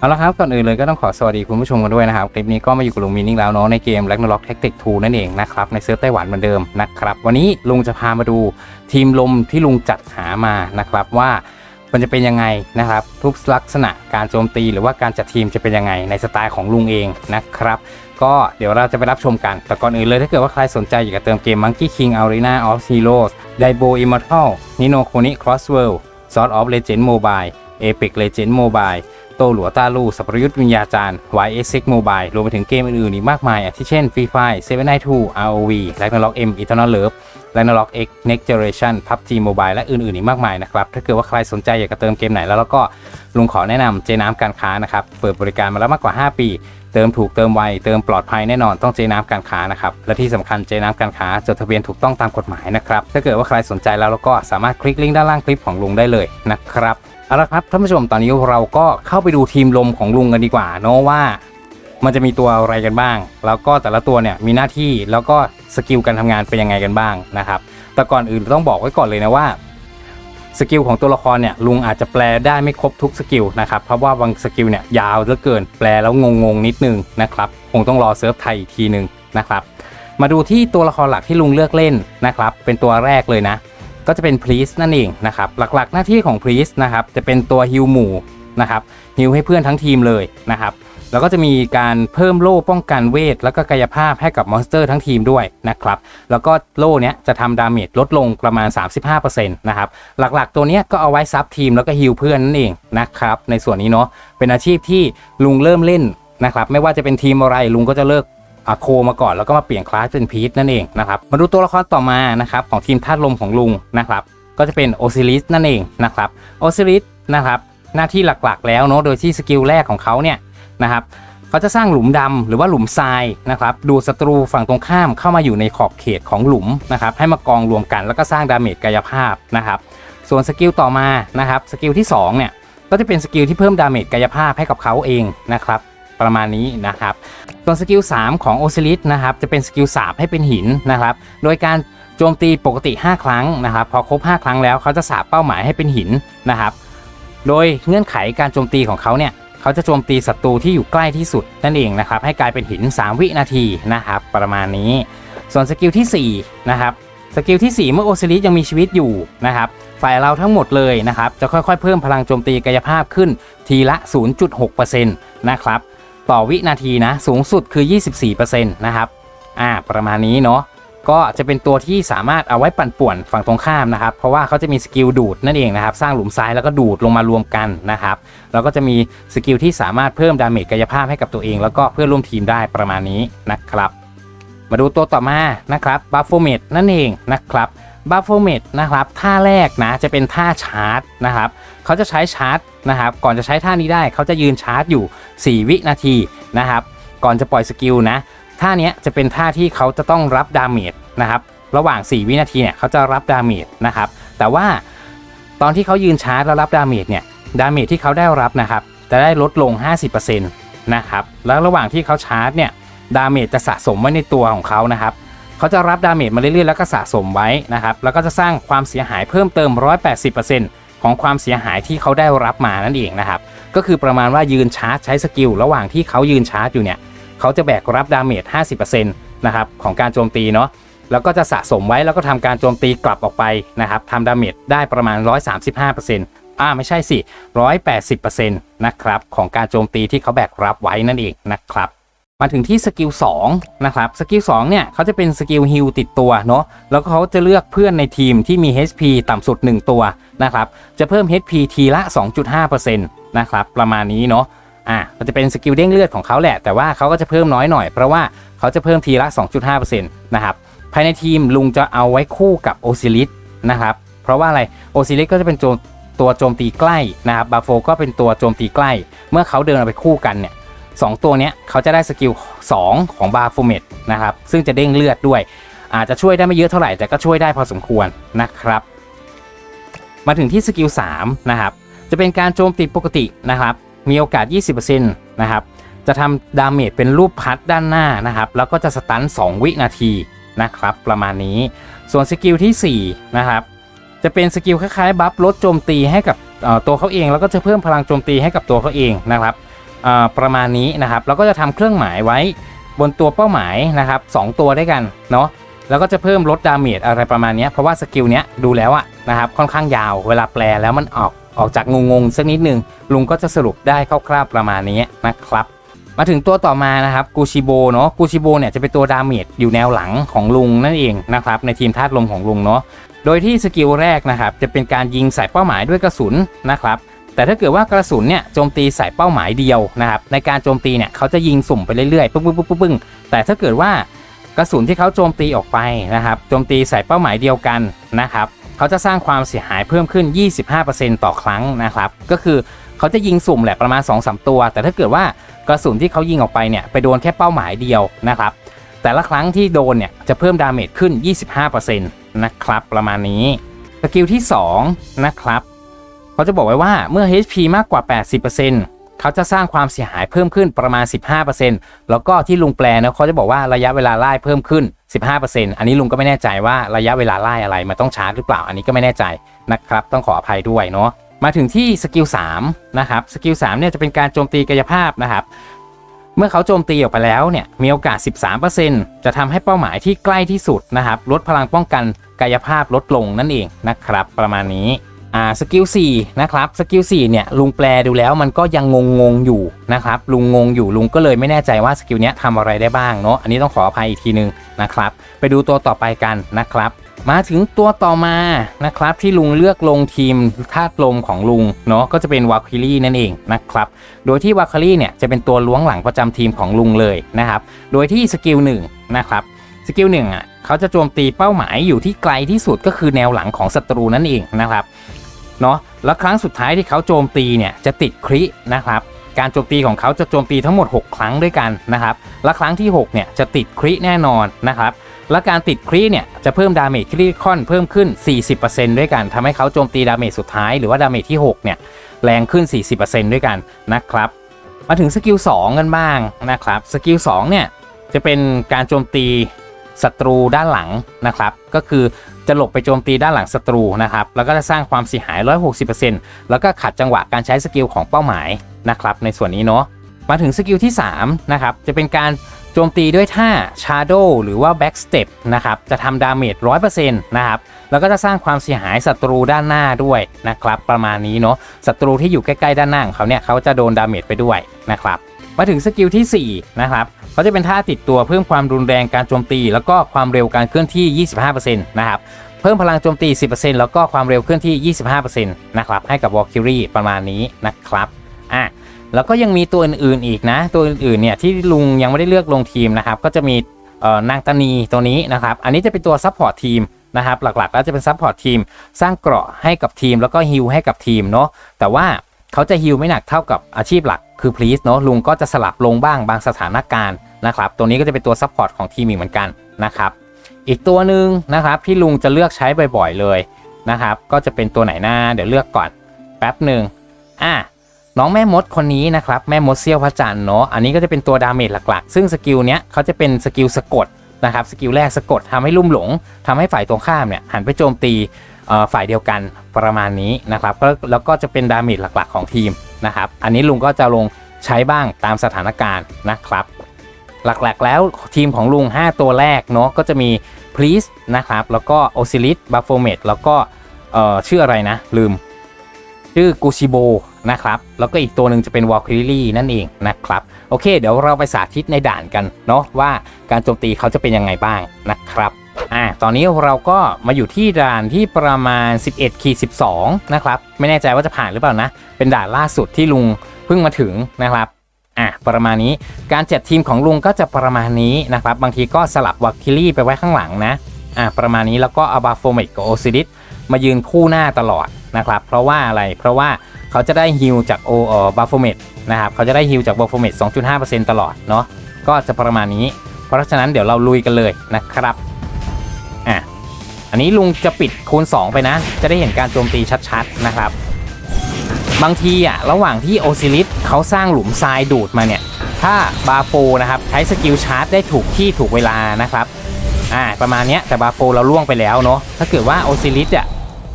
เอาละครับก่อนอื่นเลยก็ต้องขอสวัสดีคุณผู้ชมกันด้วยนะครับ คลิปนี้ก็มาอยู่กับลุงมินิ่งแล้วเนาะในเกม r a g n a r o k Tactic 2 นั่นเองนะครับ ในเซิร์ฟไต้หวันเหมือนเดิมนะครับ วันนี้ลุงจะพามาดูทีมลมที่ลุงจัดหามานะครับว่ามันจะเป็นยังไงนะครับทุกลักษณะการโจมตีหรือว่าการจัดทีมจะเป็นยังไงในสไตล์ของลุงเองนะครับ ก็เดี๋ยวเราจะไปรับชมกัน แต่ก่อนอื่นเลยถ้าเกิดว่าใครสนใจอยากจะเติมเกม Monkey King Arena of Heroes Daibo Immortal Nino Kuni Crossworld Sword of Legend Mobile Apex Legend Mobile โตหลัวตาลูสัพพยุทธ์วิญญาจารย์ YSX Mobile รวมไปถึงเกมอื่นๆอีกมากมายอาทิเช่น Free Fire 792 ROV Ragnarok M Eternal Love Ragnarok X Next Generation PUBG Mobile และอื่นๆอีกมากมายนะครับ ถ้าเกิดว่าใครสนใจอยากจะเติมเกมไหนแล้วแล้วก็ลุงขอแนะนำเจน้ำการค้านะครับ เปิดบริการมาแล้วมากกว่า 5 ปี เติมถูกเติมไว เติมปลอดภัยแน่นอนต้องเจน้ำการค้านะครับ และที่สำคัญเจน้ำการค้าจดทะเบียนถูกต้องตามกฎหมายนะครับ ถ้าเกิดว่าใครสนใจแล้วแล้วก็สามารถคลิกลิงก์ด้านล่างคลิปของลุงได้เลยนะครับ เอาละครับท่านผู้ชมตอนนี้เราก็เข้าไปดูทีมลมของลุงกันดีกว่าเนาะว่ามันจะมีตัวอะไรกันบ้าง แล้วก็แต่ละตัวเนี่ยมีหน้าที่แล้วก็สกิลการทำงานเป็นยังไงกันบ้างนะครับแต่ก่อนอื่นต้องบอกไว้ก่อนเลยนะว่าสกิลของตัวละครเนี่ยลุงอาจจะแปลได้ไม่ครบทุกสกิลนะครับเพราะว่าบางสกิลเนี่ยยาวเหลือเกินแปลแล้วงงๆนิดนึงนะครับคงต้องรอเซิร์ฟไทยอีกทีหนึ่งนะครับมาดูที่ตัวละครหลักที่ลุงเลือกเล่นนะครับเป็นตัวแรกเลยนะ ก็จะเป็นพลีสนั่นเองนะครับหลักๆ หน้าที่ของพลีสนะครับจะเป็นตัวฮิวหมู่นะครับฮิวให้เพื่อนทั้งทีมเลยนะครับแล้วก็จะมีการเพิ่มโล่ป้องกันเวท แล้วก็กายภาพให้กับมอนสเตอร์ทั้งทีมด้วยนะครับ แล้วก็โล่เนี้ยจะทำดาเมจลดลงประมาณ 35%นะครับ หลักๆ ตัวเนี้ยก็เอาไว้ซับทีมแล้วก็ฮิลเพื่อนนั่นเองนะครับ ในส่วนนี้เนาะ เป็นอาชีพที่ลุงเริ่มเล่นนะครับ ไม่ว่าจะเป็นทีมอะไรลุงก็จะเลิกอะ โคมาก่อนแล้วก็มาเปลี่ยนคลาสเป็นพีทนั่นเองนะครับมาดูตัวละครต่อมานะครับของทีมธาตุลมของลุงนะครับก็จะเป็นโอซิลิสนั่นเองนะครับโอซิลิสนะครับหน้าที่หลักๆ แล้วเนาะโดยที่สกิลแรกของเขาเนี่ยนะครับเขาจะสร้างหลุมดำหรือว่าหลุมทรายนะครับดูศัตรูฝั่งตรงข้ามเข้ามาอยู่ในขอบเขตของหลุมนะครับให้มากองรวมกันแล้วก็สร้างดาเมจกายภาพนะครับส่วนสกิลต่อมานะครับสกิลที่2เนี่ยก็จะเป็นสกิลที่เพิ่มดาเมจกายภาพให้กับเขาเองนะครับ ประมาณนี้นะครับส่วนสกิล 3 ของโอซิลิสนะครับจะเป็นสกิลสาบให้เป็นหินนะครับ โดยการโจมตีปกติ 5 ครั้งนะครับ พอครบ 5 ครั้งแล้วเขาจะสาบเป้าหมายให้เป็นหินนะครับ โดยเงื่อนไขการโจมตีของเขาเนี่ยเขาจะโจมตีศัตรูที่อยู่ใกล้ที่สุดนั่นเองนะครับให้กลายเป็นหิน 3 วินาทีนะครับประมาณนี้ ส่วนสกิลที่4นะครับสกิลที่ 4 เมื่อโอซิลิสยังมีชีวิตอยู่นะครับฝ่ายเราทั้งหมดเลยนะครับ จะค่อยๆ เพิ่มพลังโจมตีกายภาพขึ้นทีละ 0.6%นะครับ ต่อวินาทีนะสูงสุดคือ 24%นะครับอ่าประมาณนี้เนาะก็จะเป็นตัวที่สามารถเอาไว้ปั่นป่วนฝั่งตรงข้ามนะครับ เพราะว่าเขาจะมีสกิลดูดนั่นเองนะครับ สร้างหลุมทรายแล้วก็ดูดลงมารวมกันนะครับ แล้วก็จะมีสกิลที่สามารถเพิ่มดาเมจกายภาพให้กับตัวเอง แล้วก็เพื่อร่วมทีมได้ประมาณนี้นะครับ มาดูตัวต่อมานะครับบัฟโฟเมดนั่นเองนะครับ บัฟโฟเมดนะครับท่าแรกนะจะเป็นท่าชาร์จนะครับเขาจะใช้ชาร์จนะครับก่อนจะใช้ท่านี้ได้เขาจะยืนชาร์จอยู่ 4 วินาทีนะครับก่อนจะปล่อยสกิลนะท่านี้จะเป็นท่าที่เขาจะต้องรับดาเมจนะครับระหว่าง 4 วินาทีเนี่ยเขาจะรับดาเมจนะครับแต่ว่าตอนที่เขายืนชาร์จแล้วรับดาเมจเนี่ยดาเมจที่เขาได้รับนะครับจะได้ลดลง 50%นะครับแล้วระหว่างที่เขาชาร์จเนี่ยดาเมจจะสะสมไว้ในตัวของเขานะครับ เขาจะรับดาเมจมาเรื่อยๆแล้วก็สะสมไว้นะครับ แล้วก็จะสร้างความเสียหายเพิ่มเติม 180%ของความเสียหายที่เขาได้รับมานั่นเองนะครับ ก็คือประมาณว่ายืนชาร์จใช้สกิลระหว่างที่เขายืนชาร์จอยู่เนี่ยเขาจะแบกรับดาเมจ 50%นะครับของการโจมตีเนาะแล้วก็จะสะสมไว้แล้วก็ทำการโจมตีกลับออกไปนะครับทำดาเมจได้ประมาณ 135%อ่าไม่ใช่สิ 180%นะครับของการโจมตีที่เขาแบกรับไว้นั่นเองนะครับ มาถึงที่สกิล2นะครับสกิล2เนี่ยเขาจะเป็นสกิลฮิลติดตัวเนาะแล้วก็เขาจะเลือกเพื่อนในทีมที่มี HP ต่ำสุด 1 ตัวนะครับจะเพิ่ม HP ทีละ 2.5%นะครับประมาณนี้เนาะอะก็จะเป็นสกิลเด้งเลือดของเขาแหละ แต่ว่าเขาก็จะเพิ่มน้อยหน่อย เพราะว่าเขาจะเพิ่มทีละ 2.5%นะครับภายในทีมลุงจะเอาไว้คู่กับโอซิลิสนะครับเพราะว่าอะไรโอซิลิสก็จะเป็นโจตัวโจมตีใกล้นะครับบาโฟก็เป็นตัวโจมตีใกล้ เมื่อเขาเดินเอาไปคู่กันเนี่ย สองตัวเนี้ยเขาจะได้สกิล 2 ของบาฟูเมตนะครับ ซึ่งจะเด้งเลือดด้วย อาจจะช่วยได้ไม่เยอะเท่าไหร่แต่ก็ช่วยได้พอสมควรนะครับ มาถึงที่สกิล3นะครับ จะเป็นการโจมตีปกตินะครับ มีโอกาส 20%นะครับ จะทำดาเมจเป็นรูปพัดด้านหน้านะครับ แล้วก็จะสตัน 2 วินาทีนะครับ ประมาณนี้ ส่วนสกิลที่4นะครับจะเป็นสกิลคล้ายๆบัฟลดโจมตีให้กับตัวเขาเอง แล้วก็จะเพิ่มพลังโจมตีให้กับตัวเขาเองนะครับ ประมาณนี้นะครับแล้วก็จะทำเครื่องหมายไว้บนตัวเป้าหมายนะครับสองตัวด้วยกันเนาะแล้วก็จะเพิ่มลดดาเมจอะไรประมาณนี้เพราะว่าสกิลเนี้ยดูแล้วอะนะครับค่อนข้างยาวเวลาแปลแล้วมันออกออกจากงงๆสักนิดนึงลุงก็จะสรุปได้คร่าวๆประมาณนี้นะครับ มาถึงตัวต่อมานะครับกูชิโบเนาะกูชิโบเนี่ยจะเป็นตัวดาเมจอยู่แนวหลังของลุงนั่นเองนะครับในทีมธาตุลมของลุงเนาะโดยที่สกิลแรกนะครับจะเป็นการยิงใส่เป้าหมายด้วยกระสุนนะครับ แต่ถ้าเกิดว่ากระสุนเนี่ยโจมตีใส่เป้าหมายเดียวนะครับในการโจมตีเนี่ยเขาจะยิงสุ่มไปเรื่อยๆปึ้งปึ้งปึ้งปึ้งแต่ถ้าเกิดว่ากระสุนที่เขาโจมตีออกไปนะครับโจมตีใส่เป้าหมายเดียวกันนะครับเขาจะสร้างความเสียหายเพิ่มขึ้น 25%ต่อครั้งนะครับก็คือเขาจะยิงสุ่มแหละประมาณ 2-3 ตัว แต่ถ้าเกิดว่ากระสุนที่เขายิงออกไปเนี่ยไปโดนแค่เป้าหมายเดียวนะครับแต่ละครั้งที่โดนเนี่ยจะเพิ่มดาเมจขึ้น 25%นะครับประมาณนี้สกิลที่สองนะครับ เขาจะบอกไว้ว่าเมื่อ HP มากกว่า 80%เขาจะสร้างความเสียหายเพิ่มขึ้นประมาณ 15%แล้วก็ที่ลุงแปลนะเขาจะบอกว่าระยะเวลาไล่เพิ่มขึ้น 15%อันนี้ลุงก็ไม่แน่ใจว่าระยะเวลาไล่อะไรมันต้องชาร์จหรือเปล่าอันนี้ก็ไม่แน่ใจนะครับต้องขออภัยด้วยเนาะมาถึงที่สกิล3นะครับสกิล3เนี่ยจะเป็นการโจมตีกายภาพนะครับเมื่อเขาโจมตีออกไปแล้วเนี่ยมีโอกาส 13%จะทำให้เป้าหมายที่ใกล้ที่สุดนะครับลดพลังป้องกันกายภาพลดลงนั่นเองนะครับ ประมาณนี้ อ่าสกิล4นะครับสกิล4เนี่ยลุงแปลดูแล้วมันก็ยังงงงๆอยู่นะครับลุงงงอยู่ลุงก็เลยไม่แน่ใจว่าสกิลเนี้ยทำอะไรได้บ้างเนาะอันนี้ต้องขออภัยอีกทีนึงนะครับไปดูตัวต่อไปกันนะครับมาถึงตัวต่อมานะครับที่ลุงเลือกลงทีมธาตุลมของลุงเนาะก็จะเป็นวาคิลี่นั่นเองนะครับโดยที่วาคิลี่เนี่ยจะเป็นตัวล้วงหลังประจำทีมของลุงเลยนะครับโดยที่สกิลหนึ่งนะครับสกิลหนึ่งอะเขาจะโจมตีเป้าหมายอยู่ที่ไกลที่สุดก็คือแนวหลังของศัตรูนั่นเองนะครับ เนาะแล้วครั้งสุดท้ายที่เขาโจมตีเนี่ยจะติดครินะครับการโจมตีของเขาจะโจมตีทั้งหมด 6 ครั้งด้วยกันนะครับและครั้งที่6เนี่ยจะติดคริแน่นอนนะครับและการติดครีเนี่ยจะเพิ่มดาเมจคริคอนเพิ่มขึ้น 40%ด้วยกันทำให้เขาโจมตีดาเมจสุดท้ายหรือว่าดาเมจที่6เนี่ยแรงขึ้น 40%ด้วยกันนะครับมาถึงสกิล2กันบ้างนะครับสกิล2เนี่ยจะเป็นการโจมตี ศัตรูด้านหลังนะครับ ก็คือจะหลบไปโจมตีด้านหลังศัตรูนะครับ แล้วก็จะสร้างความเสียหาย 160%แล้วก็ขัดจังหวะการใช้สกิลของเป้าหมายนะครับ ในส่วนนี้เนาะ มาถึงสกิลที่3นะครับ จะเป็นการโจมตีด้วยท่า Shadow หรือว่า Back Step นะครับ จะทำดาเมจ100%นะครับ แล้วก็จะสร้างความเสียหายศัตรูด้านหน้าด้วยนะครับ ประมาณนี้เนาะ ศัตรูที่อยู่ใกล้ๆด้านหน้าของเขาเนี่ยเขาจะโดนดาเมจไปด้วยนะครับ มาถึงสกิลที่ 4 นะครับเขาจะเป็นท่าติดตัวเพิ่มความรุนแรงการโจมตี แล้วก็ความเร็วการเคลื่อนที่ 25%นะครับเพิ่มพลังโจมตี 10%แล้วก็ความเร็วเคลื่อนที่ 25%นะครับให้กับ Valkyrie ประมาณนี้นะครับอะแล้วก็ยังมีตัวอื่นๆอีกนะ ตัวอื่นๆเนี่ยที่ลุงยังไม่ได้เลือกลงทีมนะครับก็จะมีนางตานีตัวนี้นะครับ อันนี้จะเป็นตัวซัพพอร์ตทีมนะครับหลักๆแล้วจะเป็นซัพพอร์ตทีม สร้างเกราะให้กับทีม แล้วก็ฮิลให้กับทีมเนาะแต่ว่า เขาจะฮิลไม่หนักเท่ากับอาชีพหลักคือพลีสเนาะลุงก็จะสลับลงบ้างบางสถานการณ์นะครับตัวนี้ก็จะเป็นตัวซัพพอร์ตของทีมอีกเหมือนกันนะครับอีกตัวหนึ่งนะครับที่ลุงจะเลือกใช้บ่อยๆเลยนะครับก็จะเป็นตัวไหนหน้าเดี๋ยวเลือกก่อนแป๊บหนึ่งอะน้องแม่มดคนนี้นะครับแม่มดเซี่ยวพระจันทร์เนาะอันนี้ก็จะเป็นตัวดาเมจหลักๆ ซึ่งสกิลเนี้ยเขาจะเป็นสกิลสะกดนะครับสกิลแรกสะกดทำให้ลุ่มหลงทำให้ฝ่ายตรงข้ามเนี่ยหันไปโจมตี ฝ่ายเดียวกันประมาณนี้นะครับแล้วก็จะเป็นดาเมจหลักๆของทีมนะครับ อันนี้ลุงก็จะลงใช้บ้างตามสถานการณ์นะครับ หลักๆแล้วทีมของลุง 5 ตัวแรกเนาะก็จะมี Please นะครับ แล้วก็ Osiris b a p h o m e t แล้วก็เชื่ออะไรนะ ลืม ชื่อกูชิโบนะครับ แล้วก็อีกตัวหนึ่งจะเป็น Valkyrie นั่นเองนะครับ โอเค เดี๋ยวเราไปสาธิตในด่านกันเนาะว่าการโจมตีเขาจะเป็นยังไงบ้างนะครับ อ่าตอนนี้เราก็มาอยู่ที่ด่านที่ประมาณ 11ขีด12 นะครับ ไม่แน่ใจว่าจะผ่านหรือเปล่านะ เป็นด่านล่าสุดที่ลุงเพิ่งมาถึงนะครับอะประมาณนี้การจัดทีมของลุงก็จะประมาณนี้นะครับ บางทีก็สลับวัคคิลี่ไปไว้ข้างหลังนะอะประมาณนี้แล้วก็อาบาโฟเมกกับโอซิดิสมายืนคู่หน้าตลอดนะครับ เพราะว่าอะไรเพราะว่าเขาจะได้ฮิลจากโอเออบาโฟเมตนะครับเขาจะได้ฮิลจากบาโฟเมต2.5%ตลอดเนาะก็จะประมาณนี้ เพราะฉะนั้นเดี๋ยวเราลุยกันเลยนะครับ อันนี้ลุงจะปิดคูณ 2 ไปนะ จะได้เห็นการโจมตีชัดๆนะครับ บางทีอะระหว่างที่โอซิลิสเขาสร้างหลุมทรายดูดมาเนี่ย ถ้าบาโฟนะครับใช้สกิลชาร์จได้ถูกที่ถูกเวลานะครับอ่าประมาณเนี้ยแต่บาโฟเราล่วงไปแล้วเนาะถ้าเกิดว่าโอซิลิสอะ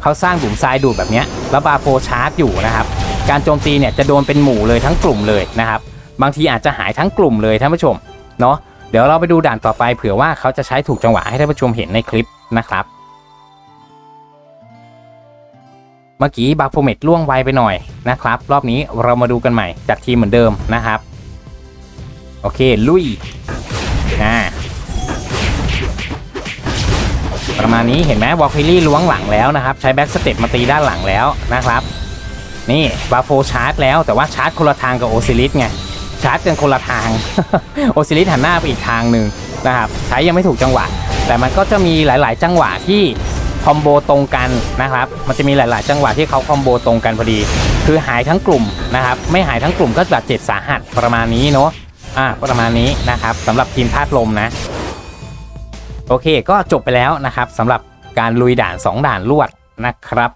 เขาสร้างหลุมทรายดูดแบบเนี้ยแล้วบาโฟชาร์จอยู่นะครับ การโจมตีเนี่ยจะโดนเป็นหมู่เลยทั้งกลุ่มเลยนะครับ บางทีอาจจะหายทั้งกลุ่มเลยท่านผู้ชมเนาะเดี๋ยวเราไปดูด่านต่อไปเผื่อว่าเขาจะใช้ถูกจังหวะให้ท่านผู้ชมเห็นในคลิปนะครับ เมื่อกี้บาโฟเมตล่วงไวไปหน่อยนะครับ รอบนี้เรามาดูกันใหม่จากทีมเหมือนเดิมนะครับ โอเค ลุยอ่าประมาณนี้เห็นไหมวอลคิลี่ล้วงหลังแล้วนะครับ ใช้แบ็กสเต็ปมาตีด้านหลังแล้วนะครับ นี่บาโฟชาร์จแล้วแต่ว่าชาร์จคนละทางกับโอซิลิสไงชาร์จกันคนละทางโอซิลิสหันหน้าไปอีกทางหนึ่งนะครับ ใช้ยังไม่ถูกจังหวะ แต่มันก็จะมีหลาย ๆ จังหวะที่ คอมโบตรงกันนะครับ มันจะมีหลาย ๆ จังหวะที่เขาคอมโบตรงกันพอดี คือหายทั้งกลุ่มนะครับ ไม่หายทั้งกลุ่มก็บาดเจ็บสาหัสประมาณนี้เนาะอ่าประมาณนี้นะครับสำหรับทีมธาตุลมนะ โอเคก็จบไปแล้วนะครับสำหรับการลุยด่าน 2 ด่านรวดนะครับ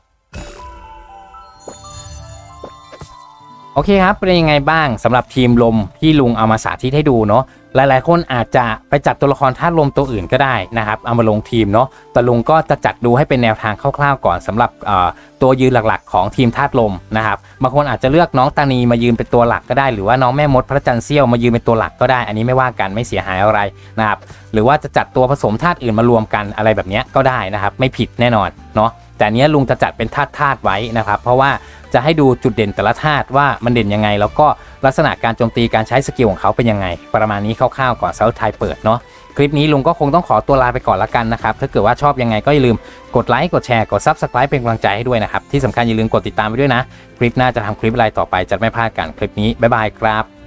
อเคครับเป็นยังไงบ้างสำหรับทีมลมที่ลุงเอามาสาธิตให้ดูเนาะหลายๆ คนอาจจะไปจัดตัวละครธาตุลมตัวอื่นก็ได้นะครับเอามาลงทีมเนาะแต่ลุงก็จะจัดดูให้เป็นแนวทางคร่าวๆก่อนสำหรับตัวยืนหลักๆ ของทีมธาตุลมนะครับบางคนอาจจะเลือกน้องตานีมายืนเป็นตัวหลักก็ได้ หรือว่าน้องแม่มดพระจันทร์เสี้ยวมายืนเป็นตัวหลักก็ได้ อันนี้ไม่ว่ากันไม่เสียหายอะไรนะครับหรือว่าจะจัดตัวผสมธาตุอื่นมารวมกันอะไรแบบนี้ก็ได้นะครับไม่ผิดแน่นอนเนาะแต่เนี้ยลุงจะจัดเป็นธาตุธาตุไว้นะครับเพราะว่า จะให้ดูจุดเด่นแต่ละธาตุว่ามันเด่นยังไง แล้วก็ลักษณะการโจมตีการใช้สกิลของเขาเป็นยังไง ประมาณนี้คร่าวๆก่อนเซาท์ไทยเปิดเนาะคลิปนี้ลุงก็คงต้องขอตัวลาไปก่อนละกันนะครับ ถ้าเกิดว่าชอบยังไงก็อย่าลืมกดไลค์กดแชร์กดซับสไครป์เป็นกำลังใจให้ด้วยนะครับ ที่สำคัญอย่าลืมกดติดตามไปด้วยนะ คลิปหน้าจะทำคลิปอะไรต่อไปจะไม่พลาดกันคลิปนี้บ๊ายบายครับ